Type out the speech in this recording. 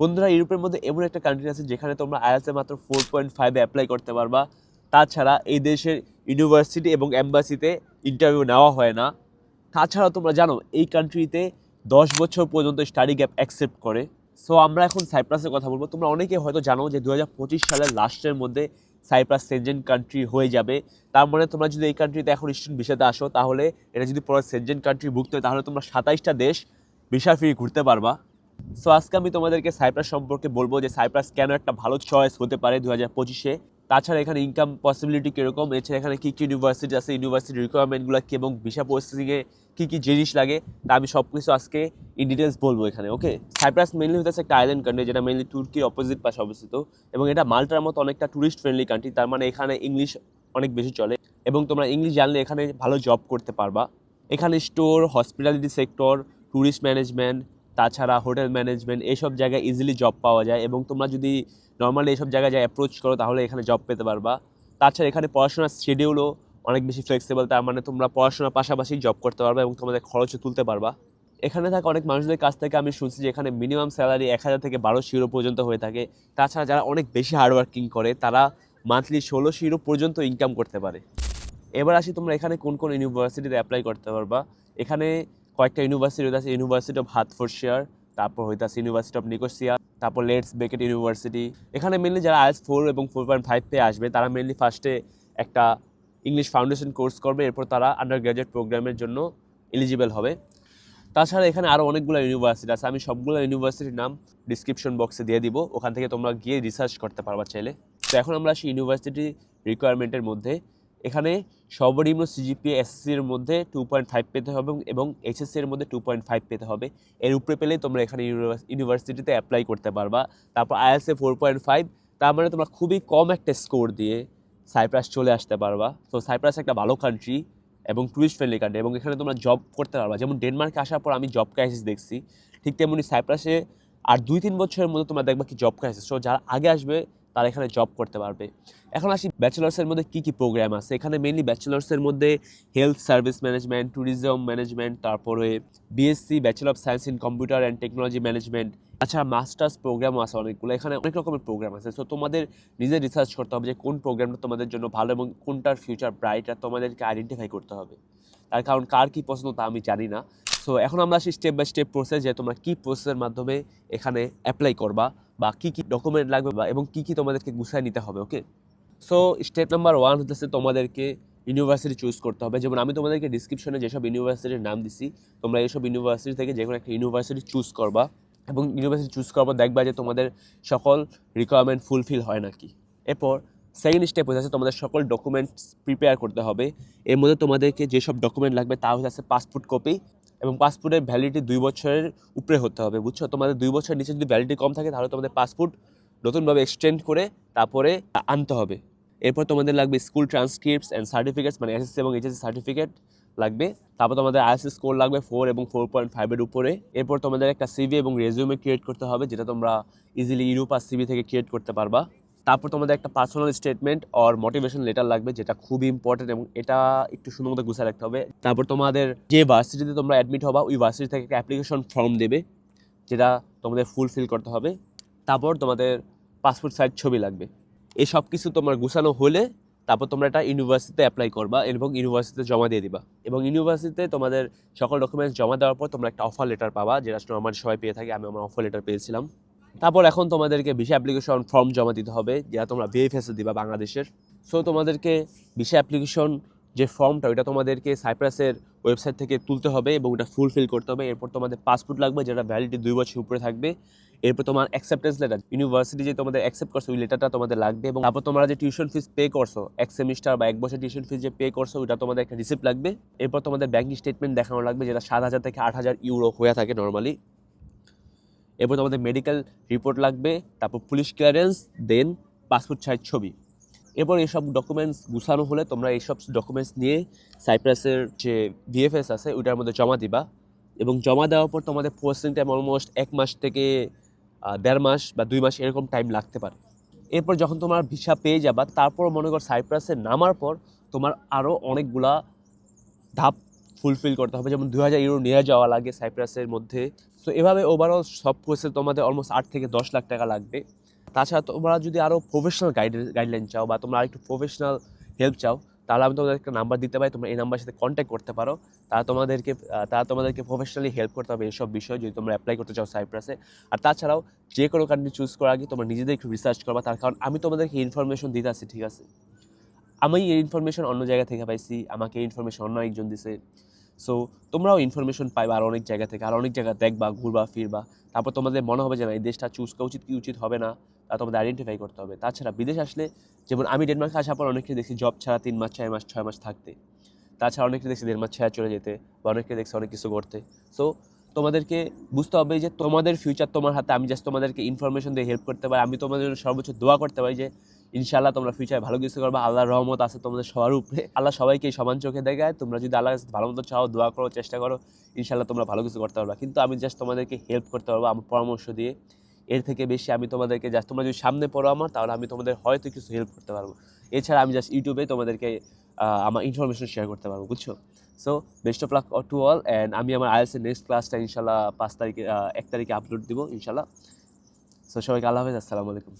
বন্ধুরা, ইউরোপের মধ্যে এমন একটা কান্ট্রি আছে যেখানে তোমরা আইএলসে মাত্র ফোর পয়েন্ট ফাইভে অ্যাপ্লাই করতে পারবা। তাছাড়া এই দেশের ইউনিভার্সিটি এবং এম্বাসিতে ইন্টারভিউ নেওয়া হয় না। তাছাড়া তোমরা জানো, এই কান্ট্রিতে দশ বছর পর্যন্ত স্টাডি গ্যাপ অ্যাকসেপ্ট করে। সো আমরা এখন সাইপ্রাসের কথা বলব। তোমরা অনেকে হয়তো জানো যে দু হাজার পঁচিশ সালের লাস্টের মধ্যে সাইপ্রাস সেনজেন কান্ট্রি হয়ে যাবে। তার মানে তোমরা যদি এই কান্ট্রিতে এখন স্টুডেন্ট ভিসাতে আসো, তাহলে এটা যদি পরে সেনজেন কান্ট্রি ভুক্ত হয় তাহলে তোমরা সাতাইশটা দেশ ভিসা ফ্রি ঘুরতে পারবা। সো আজকে আমি তোমাদেরকে সাইপ্রাস সম্পর্কে বলব যে সাইপ্রাস কেন একটা ভালো চয়েস হতে পারে দু হাজার পঁচিশে? তাছাড়া এখানে ইনকাম পসিবিলিটি কীরকম? এছাড়া এখানে কী কী ইউনিভার্সিটি আছে? ইউনিভার্সিটি রিকোয়ারমেন্টগুলো কী এবং ভিসা প্রসেসিংয়ে কী কী জিনিস লাগে? তা আমি সব কিছু আজকে ইন ডিটেলস বলব এখানে ওকে সাইপ্রাস মেনলি হচ্ছে একটা আইল্যান্ড কান্ট্রি যেটা মেনলি তুর্কির অপোজিট পাশে অবস্থিত এবং এটা মাল্টার মতো অনেকটা টুরিস্ট ফ্রেন্ডলি কান্ট্রি তার মানে এখানে ইংলিশ অনেক বেশি চলে এবং তোমরা ইংলিশ জানলে এখানে ভালো জব করতে পারবা। এখানে store hospitality sector tourist management তাছাড়া হোটেল ম্যানেজমেন্ট এইসব জায়গায় ইজিলি জব পাওয়া যায় এবং তোমরা যদি নর্মালি এইসব জায়গায় যায় অ্যাপ্রোচ করো, তাহলে এখানে জব পেতে পারবা। তাছাড়া এখানে পড়াশোনার শিডিউলও অনেক বেশি ফ্লেক্সিবল তার মানে তোমরা পড়াশোনার পাশাপাশি জব করতে পারবা এবং তোমাদের খরচও তুলতে পারবা। এখানে থাকা অনেক মানুষদের কাছ থেকে আমি শুনছি যে এখানে মিনিমাম স্যালারি এক হাজার থেকে বারোশো ইউরো পর্যন্ত হয়ে থাকে। তাছাড়া যারা অনেক বেশি হার্ডওয়ার্কিং করে, তারা মান্থলি ষোলোশো ইউরো পর্যন্ত ইনকাম করতে পারে। এবার আসি তোমরা এখানে কোন কোন ইউনিভার্সিটিতে অ্যাপ্লাই করতে পারবা। এখানে কয়েকটা ইউনিভার্সিটি আছে ইউনিভার্সিটি অফ হাতফোর্শিয়ার তারপর হইতাছে ইউনিভার্সিটি অফ নিকোসিয়া তারপর লেটস বেকেট ইউনিভার্সিটি এখানে মেনলি যারা আইএস ফোর এবং ফোর পয়েন্ট ফাইভ পেয়ে আসবে, তারা মেনলি ফার্স্টে একটা ইংলিশ ফাউন্ডেশন কোর্স করবে, এরপর তারা আন্ডার গ্র্যাজুয়েট প্রোগ্রামের জন্য এলিজিবল হবে। তাছাড়া এখানে আরও অনেকগুলো ইউনিভার্সিটি আছে, আমি সবগুলো ইউনিভার্সিটির নাম ডিসক্রিপশন বক্সে দিয়ে দিব, ওখান থেকে তোমরা গিয়ে রিসার্চ করতে পারবা চাইলে। তো এখন আমরা আসি ইউনিভার্সিটি রিকোয়ারমেন্টের মধ্যে। এখানে সর্বনিম্ন সিজিপিএ এসএসসি এর মধ্যে টু পয়েন্ট ফাইভ পেতে হবে এবং এইচএসসি এর মধ্যে টু পয়েন্ট ফাইভ পেতে হবে। এর উপরে পেলেই তোমরা এখানে ইউনিভার্সিটিতে অ্যাপ্লাই করতে পারবা। তারপর আইএসএ ফোর পয়েন্ট ফাইভ তার মানে তোমরা খুবই কম একটা স্কোর দিয়ে সাইপ্রাস চলে আসতে পারবা। তো সাইপ্রাস একটা ভালো কান্ট্রি এবং টুরিস্ট ফ্রেন্ডলি কান্ট্রি এবং এখানে তোমরা জব করতে পারবা। যেমন ডেনমার্কে আসার পর আমি জব ক্রাইসিস দেখছি। ঠিক তেমনি সাইপ্রাসে আর দুই তিন বছরের মধ্যে তোমরা দেখবা কি জব ক্রাইসিস সো যারা আগে আসবে তারা এখানে জব করতে পারবে। এখন আসি ব্যাচেলার্সের মধ্যে কী কী প্রোগ্রাম আছে? এখানে মেনলি ব্যাচেলার্সের মধ্যে health service management tourism management তারপরে BSc bachelor of science in computer and technology management আচ্ছা মাস্টার্স প্রোগ্রামও আছে অনেকগুলো। এখানে অনেক রকমের প্রোগ্রাম আছে। সো তোমাদের নিজে রিসার্চ করতে হবে যে কোন প্রোগ্রামটা তোমাদের জন্য ভালো এবং কোনটার ফিউচার ব্রাইট আর তোমাদেরকে আইডেন্টিফাই করতে হবে। তার কারণ কার কী পছন্দ তা আমি জানি না। সো এখন আমরা আসি স্টেপ বাই স্টেপ প্রসেস যে তোমরা কী প্রসেসের মাধ্যমে এখানে অ্যাপ্লাই করবা। বা কী কী ডকুমেন্ট লাগবে বা, এবং কী কী তোমাদেরকে গুছায় নিতে হবে okay so step number one হতেছে তোমাদেরকে ইউনিভার্সিটি চুজ করতে হবে। যেমন আমি তোমাদেরকে ডিসক্রিপশনে যেসব ইউনিভার্সিটির নাম দিছি, তোমরা এইসব ইউনিভার্সিটি থেকে যে কোনো একটা ইউনিভার্সিটি চুজ করবা। এবং ইউনিভার্সিটি চুজ করার পর দেখবা যে তোমাদের সকল রিকোয়ারমেন্ট ফুলফিল হয় নাকি। এরপর সেকেন্ড স্টেপ হচ্ছে তোমাদের সকল ডকুমেন্টস প্রিপেয়ার করতে হবে। এর মধ্যে তোমাদেরকে যেসব ডকুমেন্ট লাগবে, তা হচ্ছে পাসপোর্ট কপি এবং পাসপোর্টের ভ্যালিডিটি দুই বছরের উপরে হতে হবে, বুঝছ? তোমাদের দুই বছরের নিচে যদি ভ্যালিডিটি কম থাকে, তাহলে তোমাদের পাসপোর্ট নতুনভাবে এক্সটেন্ড করে তারপরে আনতে হবে। এরপর তোমাদের লাগবে স্কুল ট্রান্সক্রিপ্টস অ্যান্ড সার্টিফিকেটস মানে এসএসসি এবং এইচএসসি সার্টিফিকেট লাগবে। তারপর তোমাদের আইএসএস স্কোর লাগবে ফোর এবং ফোর পয়েন্ট ফাইভের উপরে। এরপর তোমাদের একটা সিভি এবং রেজিউমে ক্রিয়েট করতে হবে, যেটা তোমরা ইজিলি ইউরোপ আর সিভি থেকে ক্রিয়েট করতে পারবা। তারপর তোমাদের একটা personal statement or motivation letter লাগবে যেটা খুবই ইম্পর্টেন্ট এবং এটা একটু সুন্দর মতো গুছিয়ে রাখতে হবে। তারপর তোমাদের যে ভার্সিটিতে তোমরা অ্যাডমিট হবা, ওই ভার্সিটি থেকে একটা অ্যাপ্লিকেশন ফর্ম দেবে, যেটা তোমাদের ফুলফিল করতে হবে। তারপর তোমাদের পাসপোর্ট সাইজ ছবি লাগবে। এই সব কিছু তোমার গুছানো হলে তারপর তোমরা এটা ইউনিভার্সিটিতে অ্যাপ্লাই করবা এবং ইউনিভার্সিটিতে জমা দিয়ে দিবা। এবং ইউনিভার্সিটিতে তোমাদের সকল ডকুমেন্টস জমা দেওয়ার পর তোমরা একটা অফার লেটার পাবা, যেটা আমার সবাই পেয়ে থাকে, আমি আমার অফার লেটার পেয়েছিলাম। তারপর এখন তোমাদেরকে ভিসা অ্যাপ্লিকেশন ফর্ম জমা দিতে হবে যা তোমরা ভিএফএসে দিবা বাংলাদেশের। সো তোমাদেরকে ভিসা অ্যাপ্লিকেশন যে ফর্মটা ওইটা তোমাদেরকে সাইপ্রাসের ওয়েবসাইট থেকে তুলতে হবে এবং ওটা ফুলফিল করতে হবে। এরপর তোমাদের পাসপোর্ট লাগবে, যেটা ভ্যালিডিটি দুই বছর উপরে থাকবে। এরপর তোমার অ্যাকসেপ্টেন্স লেটার ইউনিভার্সিটি যে তোমাদের অ্যাকসেপ্ট করছ, ওই লেটারটা তোমাদের লাগবে এবং তারপর তোমরা যে টিউশন ফিস পে করছ, এক সেমিস্টার বা এক বছর টিউশন ফিস যে পে করছ ওটা তোমাদের একটা রিসিপ্ট লাগবে। এরপর তোমাদের ব্যাঙ্কিং স্টেটমেন্ট দেখানো লাগবে, যেটা সাত হাজার থেকে আট হাজার ইউরো হয়ে থাকে নর্মালি এরপর তোমাদের মেডিকেল রিপোর্ট লাগবে, তারপর police clearance then passport size ছবি। এরপর এইসব ডকুমেন্টস গুছানো হলে তোমরা এইসব ডকুমেন্টস নিয়ে সাইপ্রাসের যে ভিএফএস আছে, ওইটার মধ্যে জমা দিবা। এবং জমা দেওয়ার পর তোমাদের প্রসেসিং টাইম অলমোস্ট এক মাস থেকে দেড় মাস বা দুই মাস এরকম টাইম লাগতে পারে। এরপর যখন তোমার ভিসা পেয়ে যাবা তারপর মনে কর সাইপ্রাসে নামার পর তোমার আরও অনেকগুলা ধাপ ফুলফিল করতে হবে। যেমন দু হাজার ইউরো নিয়ে যাওয়া লাগে সাইপ্রাসের মধ্যে। সো এভাবে ওভারঅল সব কোর্সে তোমাদের অলমোস্ট আট থেকে দশ লাখ টাকা লাগবে। তাছাড়া তোমরা যদি আরও প্রফেশনাল গাইড গাইডলাইন চাও বা তোমরা আরেকটু প্রফেশনাল হেল্প চাও, তাহলে আমি তোমাদের একটা নাম্বার দিতে পারি। তোমরা এই নাম্বারের সাথে কন্ট্যাক্ট করতে পারো। তারা তোমাদেরকে তারা তোমাদেরকে প্রফেশনালি হেল্প করতে হবে এইসব বিষয় যদি তোমরা অ্যাপ্লাই করতে চাও সাইপ্রাসে। আর তাছাড়াও যে কোনো কান্ট্রি চুজ করার আগে তোমরা নিজেদের একটু রিসার্চ করবা। তার কারণ আমি তোমাদেরকে ইনফরমেশন দিতে আসি ঠিক আছে? আমি এই ইনফরমেশন অন্য জায়গা থেকে পাইছি, আমাকে এই ইনফরমেশন অন্য একজন দিছে। সো তোমরাও ইনফরমেশন পাইবা আর অনেক জায়গা থেকে, আর অনেক জায়গা দেখবা, ঘুরবা, ফিরবা। তারপর তোমাদের মনে হবে যে না, এই দেশটা চুজ করা উচিত কি উচিত হবে না, তা তোমাদের আইডেন্টিফাই করতে হবে। তাছাড়া বিদেশ আসলে, যেমন আমি ডেনমার্কে আসার পর অনেকে দেখছি জব ছাড়া তিন মাস, চার মাস, ছয় মাস থাকতে। তাছাড়া অনেকে দেখছি দেড় মাস ছাড়া চলে যেতে, বা অনেকে দেখছি অনেক কিছু করতে। সো তোমাদেরকে বুঝতে হবে যে তোমাদের ফিউচার তোমার হাতে, আমি জাস্ট তোমাদেরকে ইনফরমেশন দিয়ে হেল্প করতে পারি, আমি তোমাদের জন্য সর্বোচ্চ দোয়া করতে পারি যে ইনশাআল্লাহ তোমরা ফিউচারে ভালো কিছু করবে, আল্লাহর রহমত আছে তোমাদের সবার উপরে। আল্লাহ সবাইকে সমান চোখে দেখায়, তোমরা যদি আল্লাহ ভালো মতো চাও, দোয়া করো, চেষ্টা করো, ইনশাআল্লাহ তোমরা ভালো কিছু করতে পারবে। কিন্তু আমি জাস্ট তোমাদেরকে হেল্প করতে পারব আমার পরামর্শ দিয়ে। এর থেকে বেশি আমি তোমাদেরকে জাস্ট তোমরা যদি সামনে পড়ো আমার, তাহলে আমি তোমাদের হয়তো কিছু হেল্প করতে পারব। এছাড়া আমি জাস্ট ইউটিউবে তোমাদেরকে আমার ইনফরমেশন শেয়ার করতে পারব, বুঝছ? So best of luck to all and আমি আমার আইএলসের নেক্সট ক্লাসটা ইনশাল্লাহ পাঁচ তারিখে এক তারিখে আপলোড দিব ইনশাল্লাহ সো সবাইকে আল্লাহ হাফেজ, আসসালামু আলাইকুম।